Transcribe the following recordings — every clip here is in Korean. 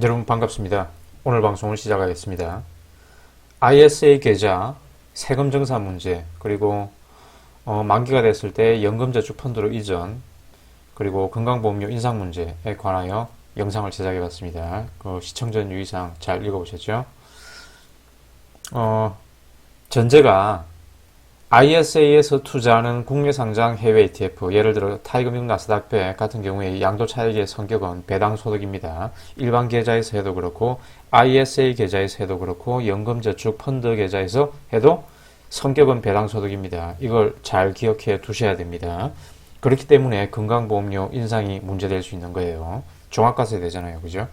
여러분 반갑습니다. 오늘 방송을 시작하겠습니다. ISA 계좌 세금 정산 문제 그리고 어, 만기가 됐을 때 연금저축 펀드로 이전 그리고 건강보험료 인상 문제에 관하여 영상을 제작해 봤습니다. 그 시청 전 유의사항 잘 읽어보셨죠? 어, 전제가 ISA에서 투자하는 국내 상장 해외 ETF, 예를 들어 타이거 미국 나스닥100 같은 경우에 양도 차익의 성격은 배당 소득입니다. 일반 계좌에서 해도 그렇고 ISA 계좌에서 해도 그렇고 연금저축 펀드 계좌에서 해도 성격은 배당 소득입니다. 이걸 잘 기억해 두셔야 됩니다. 그렇기 때문에 건강보험료 인상이 문제될 수 있는 거예요. 종합과세 되잖아요. 그죠?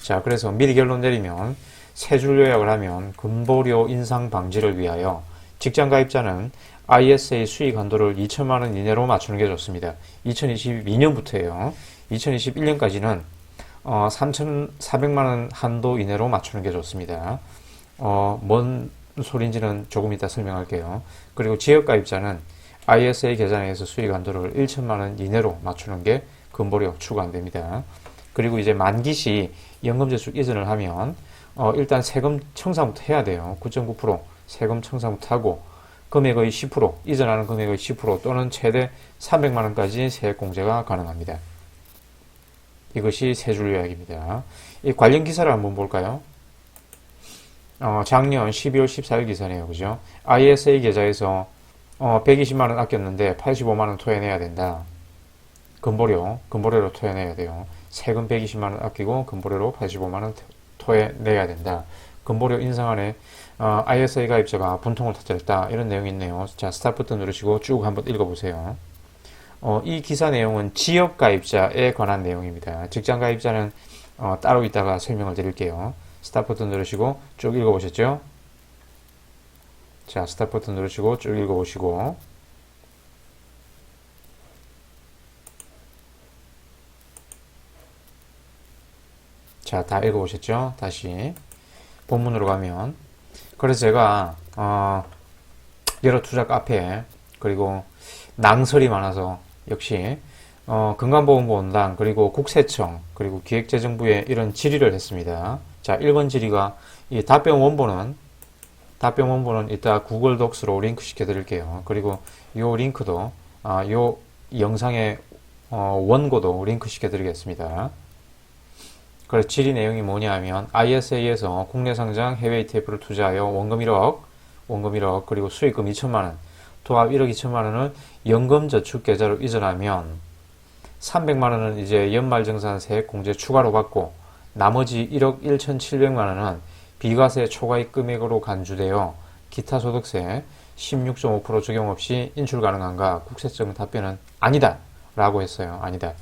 자, 그래서 미리 결론 내리면 세줄 요약을 하면 근보료 인상 방지를 위하여 직장 가입자는 ISA 수익 한도를 2천만 원 이내로 맞추는 게 좋습니다. 2022년부터예요. 2021년까지는 어, 3,400만 원 한도 이내로 맞추는 게 좋습니다. 어, 뭔 소리인지는 조금 이따 설명할게요. 그리고 지역 가입자는 ISA 계좌에서 수익 한도를 1천만 원 이내로 맞추는 게 근보료 추가 안 됩니다. 그리고 이제 만기 시 연금저축 이전을 하면 어, 일단 세금 청산부터 해야 돼요. 9.9% 세금 청산부터 하고 금액의 10% 이전하는 금액의 10% 또는 최대 300만 원까지 세액 공제가 가능합니다. 이것이 세줄 요약입니다. 이 관련 기사를 한번 볼까요? 어, 작년 12월 14일 기사네요. 그죠? ISA 계좌에서 어, 120만 원 아꼈는데 85만 원 토해내야 된다. 근보료, 근보료로 토해내야 돼요. 세금 120만 원 아끼고 근보료로 85만 원 토해내야 된다. 근보료 인상안에 어, ISA 가입자가 분통을 터뜨렸다. 이런 내용이 있네요. 자, 스타트부터 누르시고 쭉 한번 읽어보세요. 어, 이 기사 내용은 지역 가입자에 관한 내용입니다. 직장 가입자는 어, 따로 있다가 설명을 드릴게요. 스타트부터 누르시고 쭉 읽어보셨죠? 자, 스타트부터 누르시고 쭉 읽어보시고 자, 다 읽어보셨죠? 다시 본문으로 가면 그래서 제가 어, 여러 투자 카페 그리고 낭설이 많아서 역시 어, 건강보험보험당 그리고 국세청 그리고 기획재정부에 이런 질의를 했습니다. 자, 1번 질의가 이 답변 원본은 답변 원본은 이따 구글 독스로 링크 시켜 드릴게요. 그리고 요 링크도 아, 요 영상의 어, 원고도 링크 시켜 드리겠습니다. 그래서 질의 내용이 뭐냐 하면 ISA에서 국내 상장 해외 ETF를 투자하여 원금 1억, 원금 1억 그리고 수익금 2천만 원, 도합 1억 2천만 원을 연금 저축 계좌로 이전하면 300만 원은 이제 연말정산 세액 공제 추가로 받고 나머지 1억 1,700만 원은 비과세 초과익 금액으로 간주되어 기타 소득세 16.5% 적용 없이 인출 가능한가? 국세청 답변은 아니다. 라고 했어요. 아니다.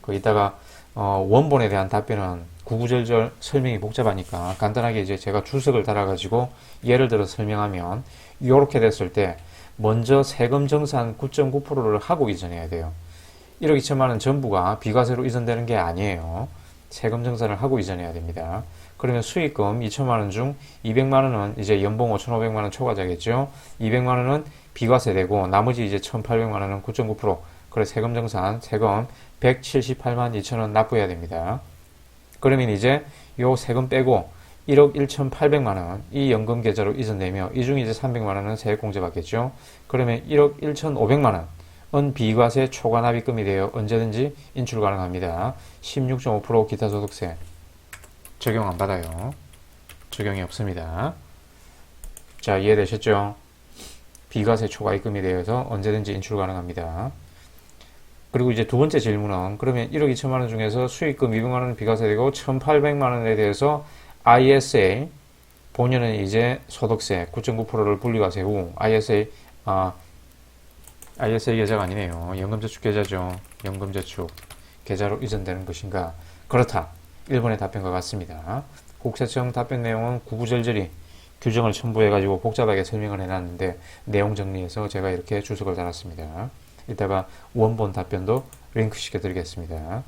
그 이따가 어, 원본에 대한 답변은 구구절절 설명이 복잡하니까 간단하게 이제 제가 주석을 달아가지고 예를 들어 설명하면 이렇게 됐을 때 먼저 세금 정산 9.9%를 하고 이전해야 돼요. 1억 2천만 원 전부가 비과세로 이전되는 게 아니에요. 세금 정산을 하고 이전해야 됩니다. 그러면 수익금 2천만 원 중 200만 원은 이제 연봉 5,500만 원 초과자겠죠. 200만 원은 비과세되고 나머지 이제 1,800만 원은 9.9% 그래 세금 정산 세금 178만 2천 원 납부해야 됩니다. 그러면 이제 요 세금 빼고 1억 1,800만 원 이 연금 계좌로 이전되며 이 중에 이제 300만 원은 세액 공제 받겠죠. 그러면 1억 1,500만 원은 비과세 초과 납입금이 되어 언제든지 인출 가능합니다. 16.5% 기타 소득세 적용 안 받아요. 적용이 없습니다. 자, 이해되셨죠? 비과세 초과 입금이 되어서 언제든지 인출 가능합니다. 그리고 이제 두 번째 질문은 그러면 1억 2천만 원 중에서 수익금 200만 원은 비과세 되고 1,800만 원에 대해서 ISA 본연은 이제 소득세 9.9%를 분리과세 후 ISA 아 ISA 계좌가 아니네요. 연금저축 계좌죠. 연금저축 계좌로 이전되는 것인가? 그렇다. 1번의 답변과 같습니다. 국세청 답변 내용은 구구절절히 규정을 첨부해가지고 복잡하게 설명을 해놨는데 내용 정리해서 제가 이렇게 주석을 달았습니다. 이따가 원본 답변도 링크 시켜드리겠습니다.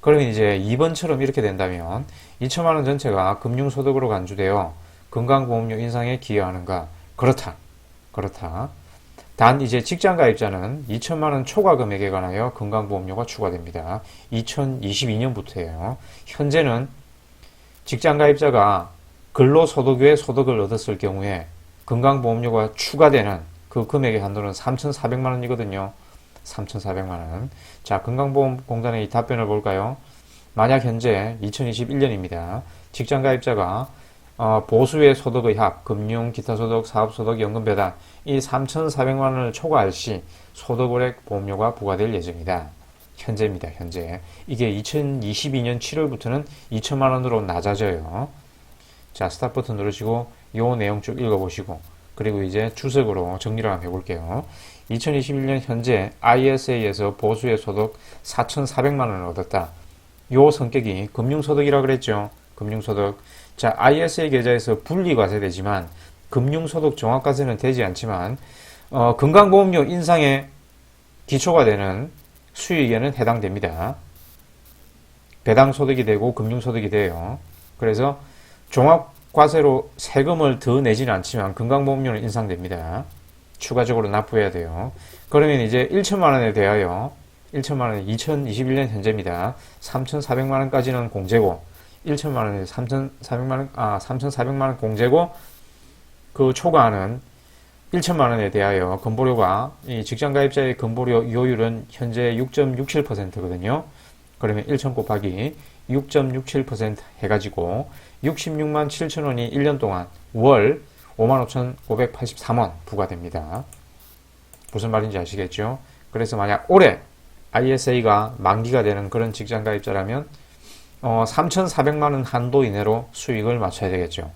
그러면 이제 2번처럼 이렇게 된다면 2천만 원 전체가 금융소득으로 간주되어 건강보험료 인상에 기여하는가? 그렇다. 그렇다. 단 이제 직장 가입자는 2천만 원 초과 금액에 관하여 건강보험료가 추가됩니다. 2022년부터예요. 현재는 직장 가입자가 근로소득 외 소득을 얻었을 경우에 건강보험료가 추가되는 그 금액의 한도는 3,400만 원이거든요. 3,400만 원. 자, 건강보험공단의 이 답변을 볼까요? 만약 현재 2021년입니다. 직장 가입자가 어, 보수의 소득의 합, 금융, 기타 소득, 사업 소득, 연금 배당 이 3,400만 원을 초과할 시 소득월액 보험료가 부과될 예정이다. 현재입니다. 현재. 이게 2022년 7월부터는 2천만 원으로 낮아져요. 자, 스탑 버튼 누르시고 요 내용 쭉 읽어보시고 그리고 이제 주석으로 정리를 한번 해볼게요. 2021년 현재 ISA에서 보수의 소득 4,400만 원을 얻었다. 요 성격이 금융소득이라 그랬죠. 금융소득. 자, ISA 계좌에서 분리과세되지만 금융소득 종합과세는 되지 않지만 어, 건강보험료 인상의 기초가 되는 수익에는 해당됩니다. 배당소득이 되고 금융소득이 돼요. 그래서 종합과세로 세금을 더 내지는 않지만 건강보험료는 인상됩니다. 추가적으로 납부해야 돼요. 그러면 이제 1천만 원에 대하여 1천만 원, 2021년 현재입니다. 3,400만 원까지는 공제고 1천만 원에서 3,400만 원, 아 3,400만 원 공제고 그 초과하는 1천만 원에 대하여 건보료가 이 직장 가입자의 건보료 요율은 현재 6.67%거든요. 그러면 1천 곱하기 6.67% 해가지고 66만 7천 원이 1년 동안 월 55,583원 부과됩니다. 무슨 말인지 아시겠죠? 그래서 만약 올해 ISA가 만기가 되는 그런 직장 가입자라면 어, 3,400만 원 한도 이내로 수익을 맞춰야 되겠죠.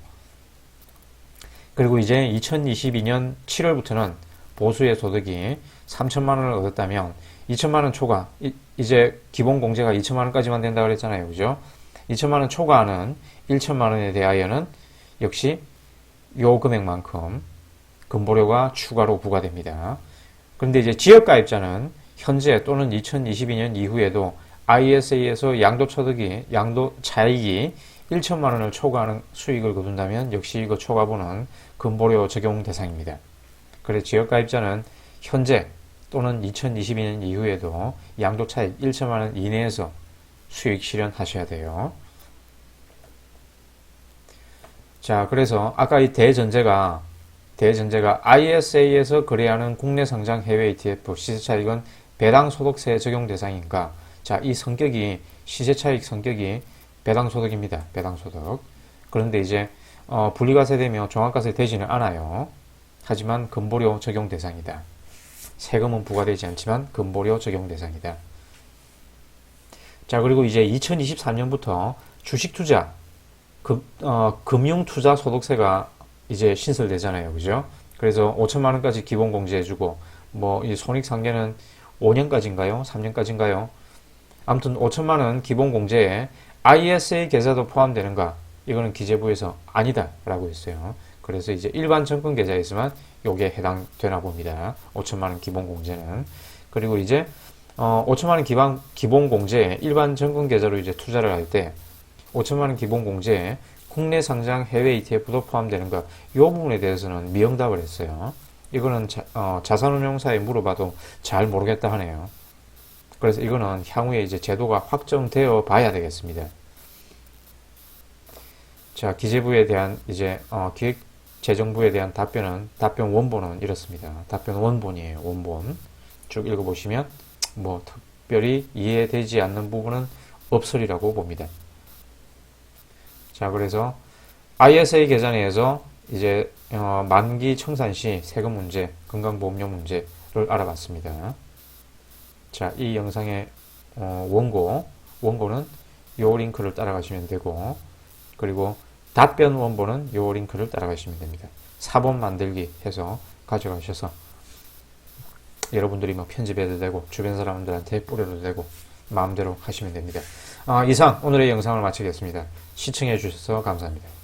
그리고 이제 2022년 7월부터는 보수의 소득이 3천만 원을 얻었다면 2천만 원 초과 이, 제 기본 공제가 2천만 원까지만 된다 그랬잖아요. 그죠? 2천만 원 초과하는 1천만 원에 대하여는 역시 요 금액만큼 근보료가 추가로 부과됩니다. 그런데 이제 지역가입자는 현재 또는 2022년 이후에도 ISA에서 양도소득이 양도 차익이 1천만 원을 초과하는 수익을 거둔다면 역시 이거 초과분은 근보료 적용 대상입니다. 그래서 지역가입자는 현재 또는 2022년 이후에도 양도 차익 1천만 원 이내에서 수익 실현하셔야 돼요. 자, 그래서 아까 이 대전제가 대전제가 ISA에서 거래하는 국내 상장 해외 ETF 시세 차익은 배당 소득세 적용 대상인가? 자, 이 성격이 시세 차익 성격이 배당 소득입니다. 배당 소득. 그런데 이제 어, 분리과세 되며 종합과세 되지는 않아요. 하지만 근보료 적용 대상이다. 세금은 부과되지 않지만 근보료 적용 대상이다. 자, 그리고 이제 2023년부터 주식 투자 금, 어, 금융투자 소득세가 이제 신설되잖아요. 그죠? 그래서 5천만 원까지 기본 공제해주고, 뭐, 이 손익상계는 5년까지인가요? 3년까지인가요? 아무튼 5천만 원 기본 공제에 ISA 계좌도 포함되는가? 이거는 기재부에서 아니다. 라고 했어요. 그래서 이제 일반 정권 계좌에서만 요게 해당되나 봅니다. 5천만 원 기본 공제는. 그리고 이제, 어, 5천만 원 기반, 기본 공제에 일반 정권 계좌로 이제 투자를 할때 5천만 원 기본 공제에 국내 상장 해외 ETF도 포함되는 것, 이 부분에 대해서는 미응답을 했어요. 이거는 자, 어, 자산운용사에 물어봐도 잘 모르겠다 하네요. 그래서 이거는 향후에 이제 제도가 확정되어 봐야 되겠습니다. 자, 기재부에 대한 이제 어, 기획재정부에 대한 답변은 답변 원본은 이렇습니다. 답변 원본이에요. 원본 쭉 읽어보시면 뭐 특별히 이해되지 않는 부분은 없으리라고 봅니다. 자, 그래서 ISA 계좌내에서 이제 어, 만기 청산 시 세금 문제, 건강보험료 문제를 알아봤습니다. 자, 이 영상의 어, 원고, 원고는 요 링크를 따라가시면 되고, 그리고 답변 원본은 요 링크를 따라가시면 됩니다. 사본 만들기 해서 가져가셔서 여러분들이 뭐 편집해도 되고, 주변 사람들한테 뿌려도 되고, 마음대로 하시면 됩니다. 아, 이상 오늘의 영상을 마치겠습니다. 시청해 주셔서 감사합니다.